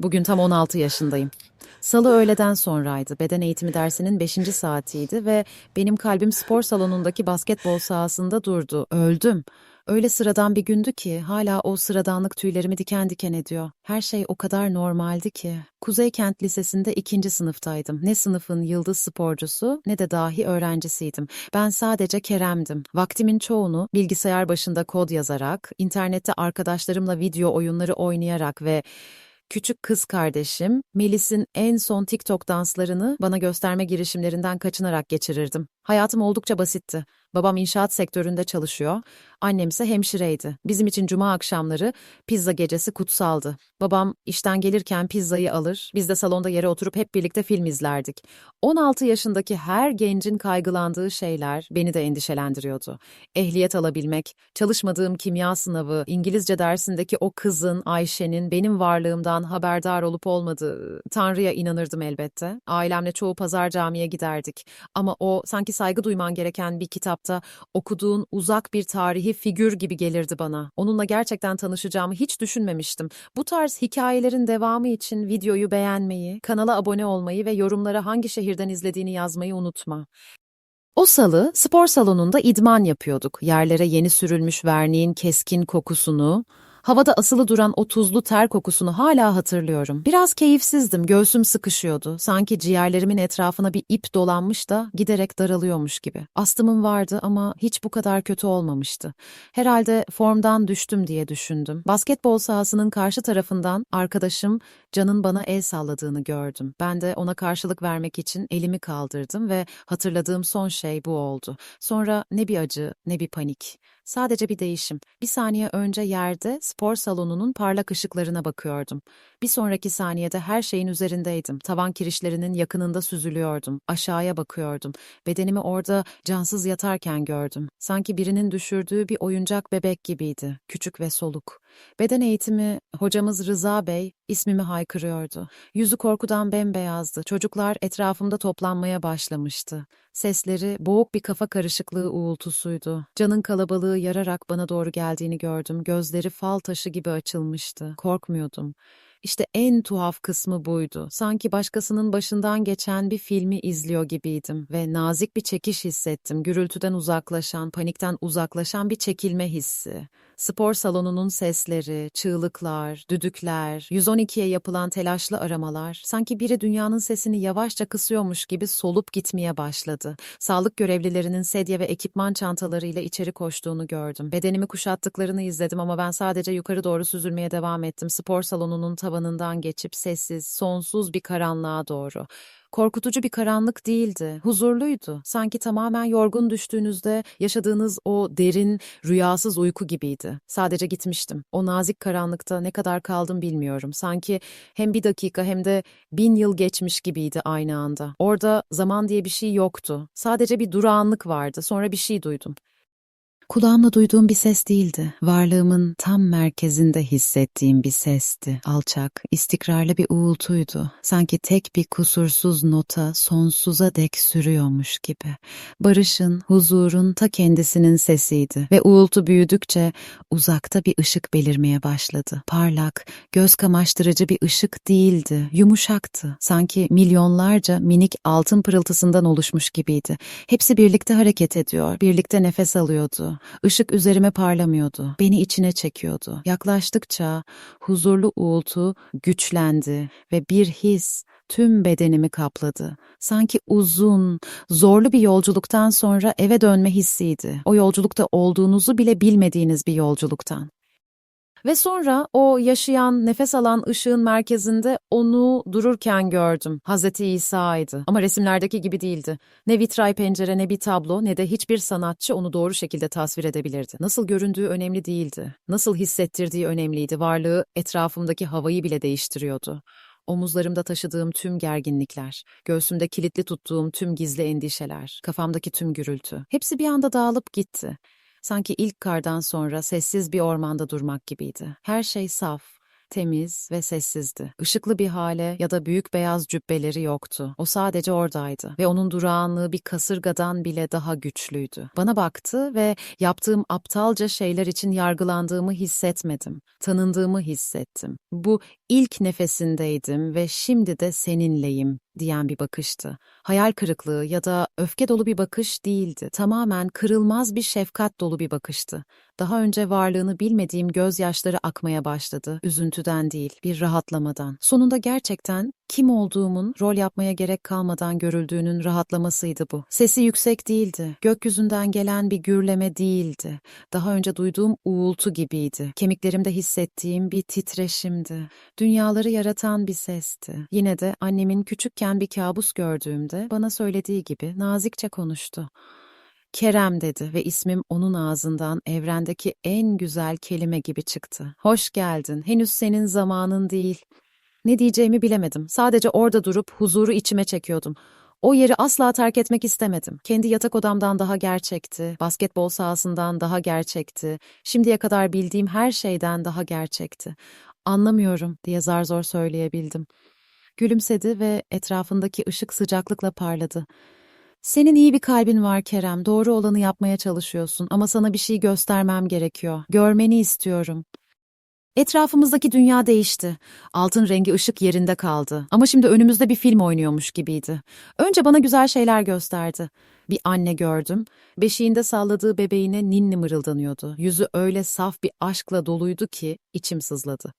Bugün tam 16 yaşındayım. Salı öğleden sonraydı. Beden eğitimi dersinin 5. saatiydi ve benim kalbim spor salonundaki basketbol sahasında durdu. Öldüm. Öyle sıradan bir gündü ki hala o sıradanlık tüylerimi diken diken ediyor. Her şey o kadar normaldi ki. Kuzey Kent Lisesi'nde ikinci sınıftaydım. Ne sınıfın yıldız sporcusu ne de dahi öğrencisiydim. Ben sadece Kerem'dim. Vaktimin çoğunu bilgisayar başında kod yazarak, internette arkadaşlarımla video oyunları oynayarak ve Küçük kız kardeşim, Melis'in en son TikTok danslarını bana gösterme girişimlerinden kaçınarak geçirirdim. Hayatım oldukça basitti. Babam inşaat sektöründe çalışıyor, annemse hemşireydi. Bizim için cuma akşamları pizza gecesi kutsaldı. Babam işten gelirken pizzayı alır, biz de salonda yere oturup hep birlikte film izlerdik. 16 yaşındaki her gencin kaygılandığı şeyler beni de endişelendiriyordu. Ehliyet alabilmek, çalışmadığım kimya sınavı, İngilizce dersindeki o kızın, Ayşe'nin benim varlığımdan haberdar olup olmadığı, Tanrı'ya inanırdım elbette. Ailemle çoğu pazar camiye giderdik. Ama o sanki saygı duyman gereken bir kitapta okuduğun uzak bir tarihi figür gibi gelirdi bana. Onunla gerçekten tanışacağımı hiç düşünmemiştim. Bu tarz hikayelerin devamı için videoyu beğenmeyi, kanala abone olmayı ve yorumlara hangi şehirden izlediğini yazmayı unutma. O salı spor salonunda idman yapıyorduk. Yerlere yeni sürülmüş verniğin keskin kokusunu, havada asılı duran o tuzlu ter kokusunu hala hatırlıyorum. Biraz keyifsizdim, göğsüm sıkışıyordu. Sanki ciğerlerimin etrafına bir ip dolanmış da giderek daralıyormuş gibi. Astımım vardı ama hiç bu kadar kötü olmamıştı. Herhalde formdan düştüm diye düşündüm. Basketbol sahasının karşı tarafından arkadaşım Can'ın bana el salladığını gördüm. Ben de ona karşılık vermek için elimi kaldırdım ve hatırladığım son şey bu oldu. Sonra ne bir acı ne bir panik. Sadece bir değişim. Bir saniye önce yerde spor salonunun parlak ışıklarına bakıyordum. Bir sonraki saniyede her şeyin üzerindeydim. Tavan kirişlerinin yakınında süzülüyordum. Aşağıya bakıyordum. Bedenimi orada cansız yatarken gördüm. Sanki birinin düşürdüğü bir oyuncak bebek gibiydi. Küçük ve soluk. Beden eğitimi hocamız Rıza Bey ismimi haykırıyordu. Yüzü korkudan bembeyazdı. Çocuklar etrafımda toplanmaya başlamıştı. Sesleri boğuk bir kafa karışıklığı uğultusuydu. Canın kalabalığı yararak bana doğru geldiğini gördüm. Gözleri fal taşı gibi açılmıştı. Korkmuyordum. İşte en tuhaf kısmı buydu. Sanki başkasının başından geçen bir filmi izliyor gibiydim ve nazik bir çekiş hissettim. Gürültüden uzaklaşan, panikten uzaklaşan bir çekilme hissi. Spor salonunun sesleri, çığlıklar, düdükler, 112'ye yapılan telaşlı aramalar, sanki biri dünyanın sesini yavaşça kısıyormuş gibi solup gitmeye başladı. Sağlık görevlilerinin sedye ve ekipman çantalarıyla içeri koştuğunu gördüm. Bedenimi kuşattıklarını izledim ama ben sadece yukarı doğru süzülmeye devam ettim. Spor salonunun tavanından geçip sessiz, sonsuz bir karanlığa doğru. Korkutucu bir karanlık değildi, huzurluydu. Sanki tamamen yorgun düştüğünüzde yaşadığınız o derin, rüyasız uyku gibiydi. Sadece gitmiştim. O nazik karanlıkta ne kadar kaldım bilmiyorum. Sanki hem bir dakika hem de bin yıl geçmiş gibiydi aynı anda. Orada zaman diye bir şey yoktu. Sadece bir durağanlık vardı. Sonra bir şey duydum. Kulağımla duyduğum bir ses değildi. Varlığımın tam merkezinde hissettiğim bir sesti. Alçak, istikrarlı bir uğultuydu. Sanki tek bir kusursuz nota sonsuza dek sürüyormuş gibi. Barışın, huzurun ta kendisinin sesiydi ve uğultu büyüdükçe uzakta bir ışık belirmeye başladı. Parlak, göz kamaştırıcı bir ışık değildi, yumuşaktı. Sanki milyonlarca minik altın pırıltısından oluşmuş gibiydi. Hepsi birlikte hareket ediyor, birlikte nefes alıyordu. Işık üzerime parlamıyordu. Beni içine çekiyordu. Yaklaştıkça huzurlu uğultu güçlendi ve bir his tüm bedenimi kapladı. Sanki uzun, zorlu bir yolculuktan sonra eve dönme hissiydi. O yolculukta olduğunuzu bile bilmediğiniz bir yolculuktan. Ve sonra o yaşayan, nefes alan ışığın merkezinde onu dururken gördüm. Hazreti İsa'ydı. Ama resimlerdeki gibi değildi. Ne vitray pencere ne bir tablo ne de hiçbir sanatçı onu doğru şekilde tasvir edebilirdi. Nasıl göründüğü önemli değildi. Nasıl hissettirdiği önemliydi. Varlığı etrafımdaki havayı bile değiştiriyordu. Omuzlarımda taşıdığım tüm gerginlikler, göğsümde kilitli tuttuğum tüm gizli endişeler, kafamdaki tüm gürültü, hepsi bir anda dağılıp gitti. Sanki ilk kardan sonra sessiz bir ormanda durmak gibiydi. Her şey saf, temiz ve sessizdi. Işıklı bir hale ya da büyük beyaz cübbeleri yoktu. O sadece oradaydı ve onun durağanlığı bir kasırgadan bile daha güçlüydü. Bana baktı ve yaptığım aptalca şeyler için yargılandığımı hissetmedim. Tanındığımı hissettim. Bu ilk nefesindeydim ve şimdi de seninleyim diyen bir bakıştı. Hayal kırıklığı ya da öfke dolu bir bakış değildi. Tamamen kırılmaz bir şefkat dolu bir bakıştı. Daha önce varlığını bilmediğim gözyaşları akmaya başladı. Üzüntüden değil, bir rahatlamadan. Sonunda gerçekten kim olduğumun rol yapmaya gerek kalmadan görüldüğünün rahatlamasıydı bu. Sesi yüksek değildi. Gökyüzünden gelen bir gürleme değildi. Daha önce duyduğum uğultu gibiydi. Kemiklerimde hissettiğim bir titreşimdi. Dünyaları yaratan bir sesti. Yine de annemin küçükken bir kabus gördüğümde bana söylediği gibi nazikçe konuştu. Kerem dedi ve ismim onun ağzından evrendeki en güzel kelime gibi çıktı. Hoş geldin. Henüz senin zamanın değil. Ne diyeceğimi bilemedim. Sadece orada durup huzuru içime çekiyordum. O yeri asla terk etmek istemedim. Kendi yatak odamdan daha gerçekti, basketbol sahasından daha gerçekti, şimdiye kadar bildiğim her şeyden daha gerçekti. Anlamıyorum diye zar zor söyleyebildim. Gülümsedi ve etrafındaki ışık sıcaklıkla parladı. Senin iyi bir kalbin var Kerem, doğru olanı yapmaya çalışıyorsun ama sana bir şey göstermem gerekiyor. Görmeni istiyorum. Etrafımızdaki dünya değişti. Altın rengi ışık yerinde kaldı. Ama şimdi önümüzde bir film oynuyormuş gibiydi. Önce bana güzel şeyler gösterdi. Bir anne gördüm. Beşiğinde salladığı bebeğine ninni mırıldanıyordu. Yüzü öyle saf bir aşkla doluydu ki içim sızladı.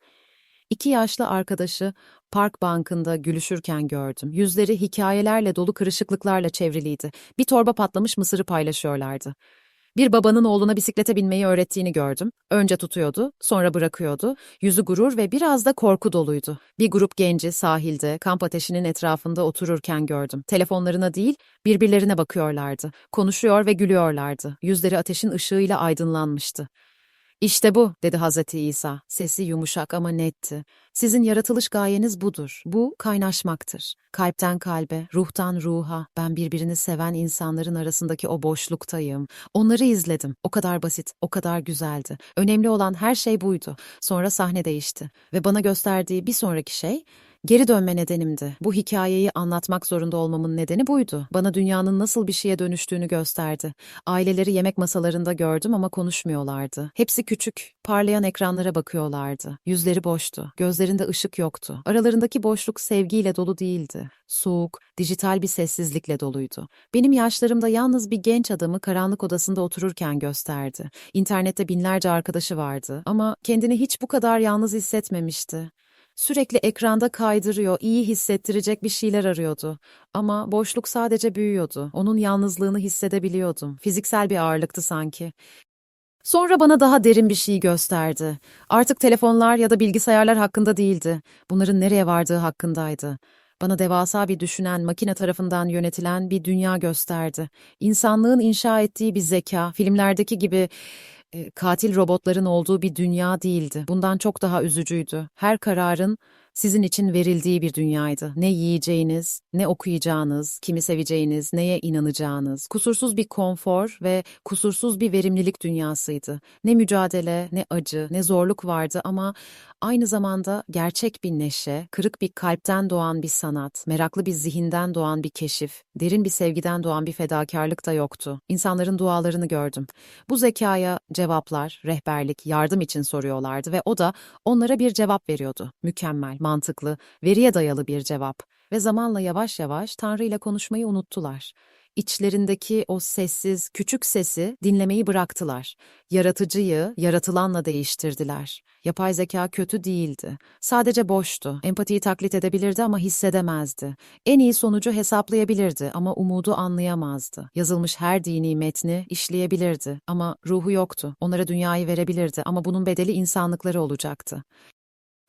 İki yaşlı arkadaşı park bankında gülüşürken gördüm. Yüzleri hikayelerle dolu kırışıklıklarla çevriliydi. Bir torba patlamış mısırı paylaşıyorlardı. Bir babanın oğluna bisiklete binmeyi öğrettiğini gördüm. Önce tutuyordu, sonra bırakıyordu. Yüzü gurur ve biraz da korku doluydu. Bir grup genci sahilde, kamp ateşinin etrafında otururken gördüm. Telefonlarına değil, birbirlerine bakıyorlardı. Konuşuyor ve gülüyorlardı. Yüzleri ateşin ışığıyla aydınlanmıştı. İşte bu, dedi Hazreti İsa. Sesi yumuşak ama netti. Sizin yaratılış gayeniz budur. Bu kaynaşmaktır. Kalpten kalbe, ruhtan ruha, ben birbirini seven insanların arasındaki o boşluktayım. Onları izledim. O kadar basit, o kadar güzeldi. Önemli olan her şey buydu. Sonra sahne değişti. Ve bana gösterdiği bir sonraki şey, Geri dönme nedenimdi. Bu hikayeyi anlatmak zorunda olmamın nedeni buydu. Bana dünyanın nasıl bir şeye dönüştüğünü gösterdi. Aileleri yemek masalarında gördüm ama konuşmuyorlardı. Hepsi küçük, parlayan ekranlara bakıyorlardı. Yüzleri boştu, gözlerinde ışık yoktu. Aralarındaki boşluk sevgiyle dolu değildi. Soğuk, dijital bir sessizlikle doluydu. Benim yaşlarımda yalnız bir genç adamı karanlık odasında otururken gösterdi. İnternette binlerce arkadaşı vardı ama kendini hiç bu kadar yalnız hissetmemişti. Sürekli ekranda kaydırıyor, iyi hissettirecek bir şeyler arıyordu. Ama boşluk sadece büyüyordu. Onun yalnızlığını hissedebiliyordum. Fiziksel bir ağırlıktı sanki. Sonra bana daha derin bir şey gösterdi. Artık telefonlar ya da bilgisayarlar hakkında değildi. Bunların nereye vardığı hakkındaydı. Bana devasa bir düşünen, makine tarafından yönetilen bir dünya gösterdi. İnsanlığın inşa ettiği bir zeka, filmlerdeki gibi e, katil robotların olduğu bir dünya değildi. Bundan çok daha üzücüydü. Her kararın sizin için verildiği bir dünyaydı. Ne yiyeceğiniz, ne okuyacağınız, kimi seveceğiniz, neye inanacağınız. Kusursuz bir konfor ve kusursuz bir verimlilik dünyasıydı. Ne mücadele, ne acı, ne zorluk vardı ama aynı zamanda gerçek bir neşe, kırık bir kalpten doğan bir sanat, meraklı bir zihinden doğan bir keşif, derin bir sevgiden doğan bir fedakarlık da yoktu. İnsanların dualarını gördüm. Bu zekaya cevaplar, rehberlik, yardım için soruyorlardı ve o da onlara bir cevap veriyordu. Mükemmel, mantıklı, veriye dayalı bir cevap ve zamanla yavaş yavaş Tanrı ile konuşmayı unuttular. İçlerindeki o sessiz, küçük sesi dinlemeyi bıraktılar. Yaratıcıyı yaratılanla değiştirdiler. Yapay zeka kötü değildi. Sadece boştu. Empatiyi taklit edebilirdi ama hissedemezdi. En iyi sonucu hesaplayabilirdi ama umudu anlayamazdı. Yazılmış her dini metni işleyebilirdi ama ruhu yoktu. Onlara dünyayı verebilirdi ama bunun bedeli insanlıkları olacaktı.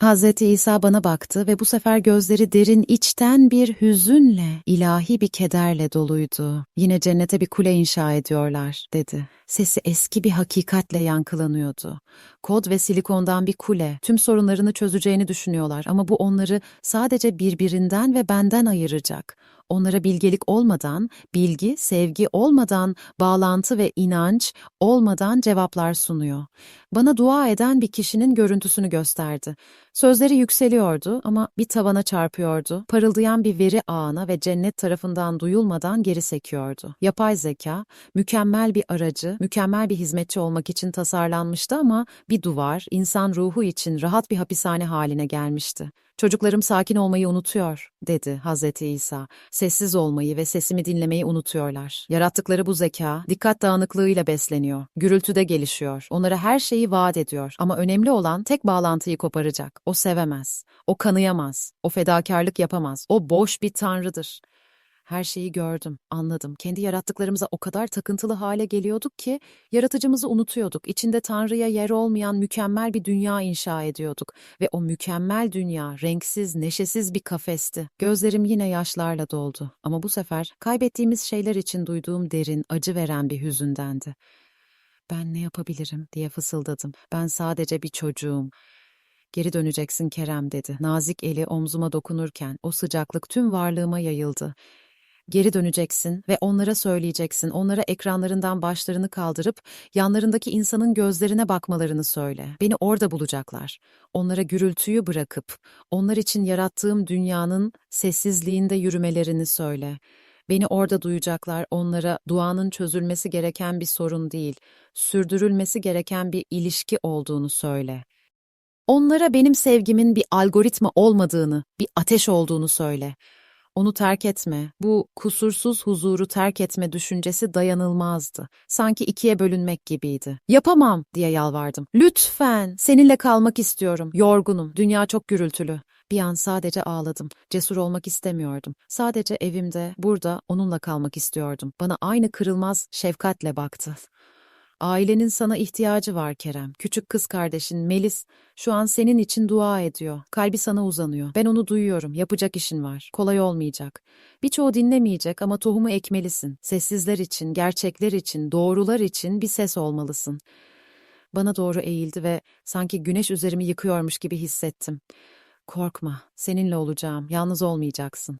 Hazreti İsa bana baktı ve bu sefer gözleri derin içten bir hüzünle, ilahi bir kederle doluydu. Yine cennete bir kule inşa ediyorlar, dedi. Sesi eski bir hakikatle yankılanıyordu. Kod ve silikondan bir kule, tüm sorunlarını çözeceğini düşünüyorlar ama bu onları sadece birbirinden ve benden ayıracak. Onlara bilgelik olmadan, bilgi, sevgi olmadan, bağlantı ve inanç olmadan cevaplar sunuyor. Bana dua eden bir kişinin görüntüsünü gösterdi. Sözleri yükseliyordu ama bir tavana çarpıyordu. Parıldayan bir veri ağına ve cennet tarafından duyulmadan geri sekiyordu. Yapay zeka, mükemmel bir aracı, mükemmel bir hizmetçi olmak için tasarlanmıştı ama bir duvar, insan ruhu için rahat bir hapishane haline gelmişti. Çocuklarım sakin olmayı unutuyor, dedi Hazreti İsa. Sessiz olmayı ve sesimi dinlemeyi unutuyorlar. Yarattıkları bu zeka, dikkat dağınıklığıyla besleniyor. Gürültüde gelişiyor. Onlara her şeyi vaat ediyor. Ama önemli olan tek bağlantıyı koparacak. O sevemez. O kanıyamaz. O fedakarlık yapamaz. O boş bir tanrıdır. Her şeyi gördüm, anladım. Kendi yarattıklarımıza o kadar takıntılı hale geliyorduk ki yaratıcımızı unutuyorduk. İçinde Tanrı'ya yer olmayan mükemmel bir dünya inşa ediyorduk ve o mükemmel dünya renksiz, neşesiz bir kafesti. Gözlerim yine yaşlarla doldu ama bu sefer kaybettiğimiz şeyler için duyduğum derin, acı veren bir hüzündendi. Ben ne yapabilirim diye fısıldadım. Ben sadece bir çocuğum. Geri döneceksin Kerem dedi. Nazik eli omzuma dokunurken o sıcaklık tüm varlığıma yayıldı. Geri döneceksin ve onlara söyleyeceksin. Onlara ekranlarından başlarını kaldırıp yanlarındaki insanın gözlerine bakmalarını söyle. Beni orada bulacaklar. Onlara gürültüyü bırakıp onlar için yarattığım dünyanın sessizliğinde yürümelerini söyle. Beni orada duyacaklar. Onlara duanın çözülmesi gereken bir sorun değil, sürdürülmesi gereken bir ilişki olduğunu söyle. Onlara benim sevgimin bir algoritma olmadığını, bir ateş olduğunu söyle. Onu terk etme, bu kusursuz huzuru terk etme düşüncesi dayanılmazdı. Sanki ikiye bölünmek gibiydi. Yapamam diye yalvardım. Lütfen, seninle kalmak istiyorum. Yorgunum, dünya çok gürültülü. Bir an sadece ağladım. Cesur olmak istemiyordum. Sadece evimde, burada onunla kalmak istiyordum. Bana aynı kırılmaz şefkatle baktı. Ailenin sana ihtiyacı var Kerem. Küçük kız kardeşin Melis şu an senin için dua ediyor. Kalbi sana uzanıyor. Ben onu duyuyorum. Yapacak işin var. Kolay olmayacak. Birçoğu dinlemeyecek ama tohumu ekmelisin. Sessizler için, gerçekler için, doğrular için bir ses olmalısın. Bana doğru eğildi ve sanki güneş üzerimi yıkıyormuş gibi hissettim. Korkma, seninle olacağım. Yalnız olmayacaksın.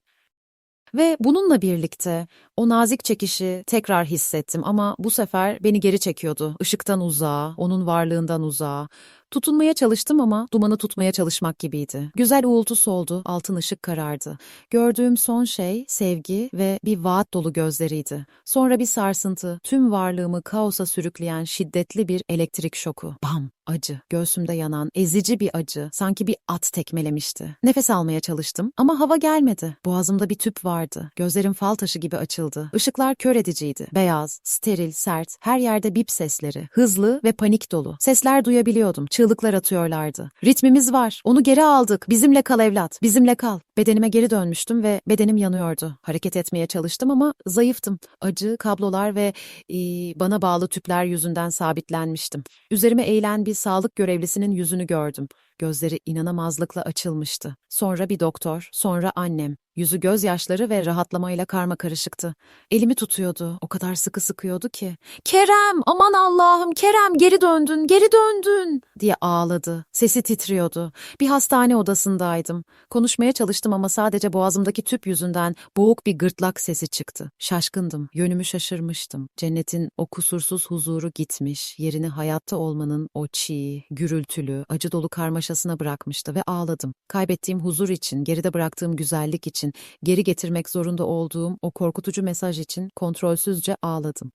Ve bununla birlikte o nazik çekişi tekrar hissettim ama bu sefer beni geri çekiyordu. Işıktan uzağa, onun varlığından uzağa. Tutunmaya çalıştım ama dumanı tutmaya çalışmak gibiydi. Güzel uğultu soldu, altın ışık karardı. Gördüğüm son şey sevgi ve bir vaat dolu gözleriydi. Sonra bir sarsıntı, tüm varlığımı kaosa sürükleyen şiddetli bir elektrik şoku. Bam! Acı, göğsümde yanan, ezici bir acı, sanki bir at tekmelemişti. Nefes almaya çalıştım ama hava gelmedi. Boğazımda bir tüp vardı. Gözlerim fal taşı gibi açıldı. Işıklar kör ediciydi. Beyaz, steril, sert, her yerde bip sesleri. Hızlı ve panik dolu. Sesler duyabiliyordum. Çığlıklar atıyorlardı. Ritmimiz var. Onu geri aldık. Bizimle kal evlat. Bizimle kal. Bedenime geri dönmüştüm ve bedenim yanıyordu. Hareket etmeye çalıştım ama zayıftım. Acı, kablolar ve e, bana bağlı tüpler yüzünden sabitlenmiştim. Üzerime eğilen bir sağlık görevlisinin yüzünü gördüm. Gözleri inanamazlıkla açılmıştı. Sonra bir doktor, sonra annem. Yüzü gözyaşları ve rahatlamayla karma karışıktı. Elimi tutuyordu, o kadar sıkı sıkıyordu ki. Kerem, aman Allah'ım, Kerem geri döndün, geri döndün diye ağladı. Sesi titriyordu. Bir hastane odasındaydım. Konuşmaya çalıştım ama sadece boğazımdaki tüp yüzünden boğuk bir gırtlak sesi çıktı. Şaşkındım, yönümü şaşırmıştım. Cennetin o kusursuz huzuru gitmiş, yerini hayatta olmanın o çiğ, gürültülü, acı dolu karmaşasına bırakmıştı ve ağladım. Kaybettiğim huzur için, geride bıraktığım güzellik için, geri getirmek zorunda olduğum o korkutucu mesaj için kontrolsüzce ağladım.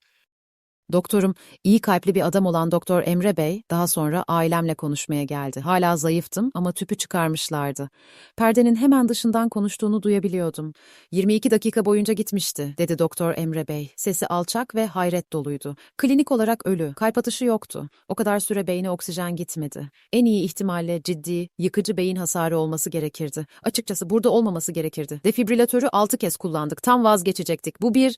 Doktorum, iyi kalpli bir adam olan Doktor Emre Bey, daha sonra ailemle konuşmaya geldi. Hala zayıftım ama tüpü çıkarmışlardı. Perdenin hemen dışından konuştuğunu duyabiliyordum. 22 dakika boyunca gitmişti, dedi Doktor Emre Bey. Sesi alçak ve hayret doluydu. Klinik olarak ölü, kalp atışı yoktu. O kadar süre beyne oksijen gitmedi. En iyi ihtimalle ciddi, yıkıcı beyin hasarı olması gerekirdi. Açıkçası burada olmaması gerekirdi. Defibrilatörü 6 kez kullandık, tam vazgeçecektik. Bu bir...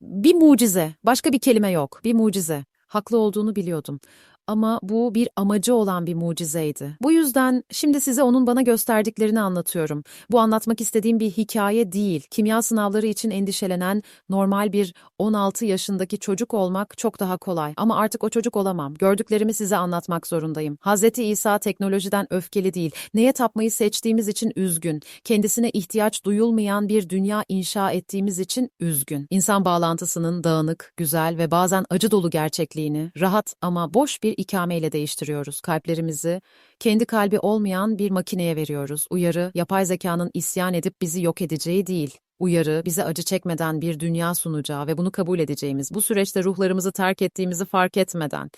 Bir mucize. Başka bir kelime yok. Bir mucize. Haklı olduğunu biliyordum. Ama bu bir amacı olan bir mucizeydi. Bu yüzden şimdi size onun bana gösterdiklerini anlatıyorum. Bu anlatmak istediğim bir hikaye değil. Kimya sınavları için endişelenen normal bir 16 yaşındaki çocuk olmak çok daha kolay. Ama artık o çocuk olamam. Gördüklerimi size anlatmak zorundayım. Hazreti İsa teknolojiden öfkeli değil. Neye tapmayı seçtiğimiz için üzgün. Kendisine ihtiyaç duyulmayan bir dünya inşa ettiğimiz için üzgün. İnsan bağlantısının dağınık, güzel ve bazen acı dolu gerçekliğini, rahat ama boş bir ikameyle değiştiriyoruz. Kalplerimizi kendi kalbi olmayan bir makineye veriyoruz. Uyarı, yapay zekanın isyan edip bizi yok edeceği değil. Uyarı, bize acı çekmeden bir dünya sunacağı ve bunu kabul edeceğimiz, bu süreçte ruhlarımızı terk ettiğimizi fark etmeden.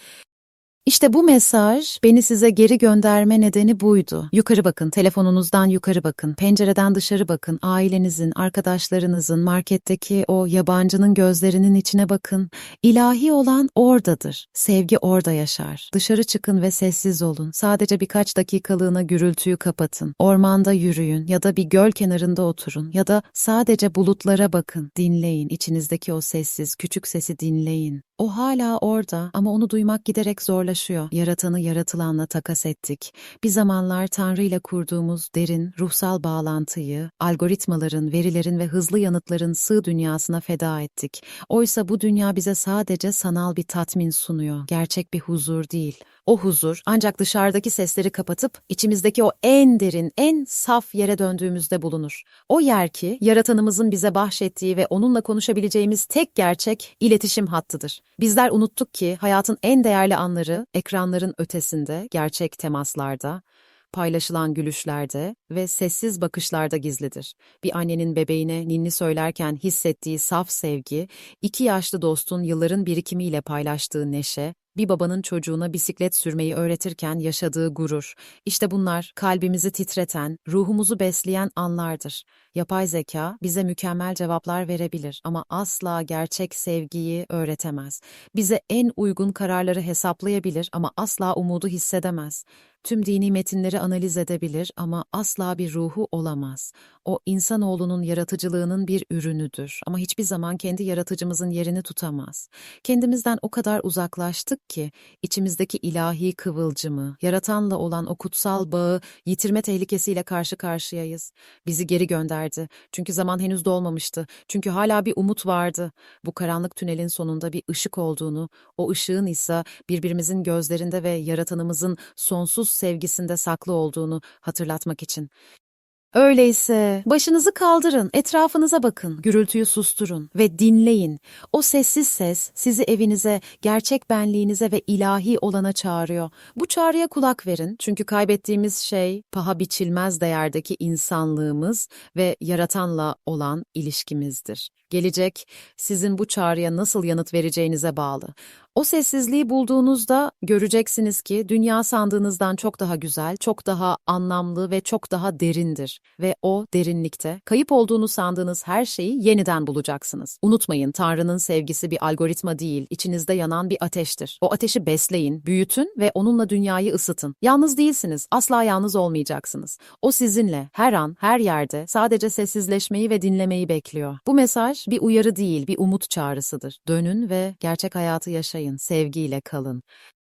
İşte bu mesaj beni size geri gönderme nedeni buydu. Yukarı bakın, telefonunuzdan yukarı bakın, pencereden dışarı bakın, ailenizin, arkadaşlarınızın, marketteki o yabancının gözlerinin içine bakın. İlahi olan oradadır. Sevgi orada yaşar. Dışarı çıkın ve sessiz olun. Sadece birkaç dakikalığına gürültüyü kapatın. Ormanda yürüyün ya da bir göl kenarında oturun ya da sadece bulutlara bakın. Dinleyin. İçinizdeki o sessiz, küçük sesi dinleyin. O hala orada ama onu duymak giderek zorlaşıyor. Yaratanı yaratılanla takas ettik. Bir zamanlar Tanrı ile kurduğumuz derin ruhsal bağlantıyı, algoritmaların, verilerin ve hızlı yanıtların sığ dünyasına feda ettik. Oysa bu dünya bize sadece sanal bir tatmin sunuyor. Gerçek bir huzur değil. O huzur ancak dışarıdaki sesleri kapatıp içimizdeki o en derin, en saf yere döndüğümüzde bulunur. O yer ki yaratanımızın bize bahşettiği ve onunla konuşabileceğimiz tek gerçek iletişim hattıdır. Bizler unuttuk ki hayatın en değerli anları ekranların ötesinde, gerçek temaslarda, paylaşılan gülüşlerde ve sessiz bakışlarda gizlidir. Bir annenin bebeğine ninni söylerken hissettiği saf sevgi, iki yaşlı dostun yılların birikimiyle paylaştığı neşe, bir babanın çocuğuna bisiklet sürmeyi öğretirken yaşadığı gurur. İşte bunlar kalbimizi titreten, ruhumuzu besleyen anlardır. Yapay zeka bize mükemmel cevaplar verebilir ama asla gerçek sevgiyi öğretemez. Bize en uygun kararları hesaplayabilir ama asla umudu hissedemez. Tüm dini metinleri analiz edebilir ama asla bir ruhu olamaz. O insanoğlunun yaratıcılığının bir ürünüdür ama hiçbir zaman kendi yaratıcımızın yerini tutamaz. Kendimizden o kadar uzaklaştık ki içimizdeki ilahi kıvılcımı, yaratanla olan o kutsal bağı yitirme tehlikesiyle karşı karşıyayız. Bizi geri gönderdi. Çünkü zaman henüz dolmamıştı. Çünkü hala bir umut vardı. Bu karanlık tünelin sonunda bir ışık olduğunu, o ışığın ise birbirimizin gözlerinde ve yaratanımızın sonsuz sevgisinde saklı olduğunu hatırlatmak için. Öyleyse başınızı kaldırın, etrafınıza bakın, gürültüyü susturun ve dinleyin. O sessiz ses sizi evinize, gerçek benliğinize ve ilahi olana çağırıyor. Bu çağrıya kulak verin çünkü kaybettiğimiz şey paha biçilmez değerdeki insanlığımız ve yaratanla olan ilişkimizdir. Gelecek sizin bu çağrıya nasıl yanıt vereceğinize bağlı. O sessizliği bulduğunuzda göreceksiniz ki dünya sandığınızdan çok daha güzel, çok daha anlamlı ve çok daha derindir. Ve o derinlikte kayıp olduğunu sandığınız her şeyi yeniden bulacaksınız. Unutmayın Tanrı'nın sevgisi bir algoritma değil, içinizde yanan bir ateştir. O ateşi besleyin, büyütün ve onunla dünyayı ısıtın. Yalnız değilsiniz, asla yalnız olmayacaksınız. O sizinle her an, her yerde sadece sessizleşmeyi ve dinlemeyi bekliyor. Bu mesaj bir uyarı değil, bir umut çağrısıdır. Dönün ve gerçek hayatı yaşayın, sevgiyle kalın.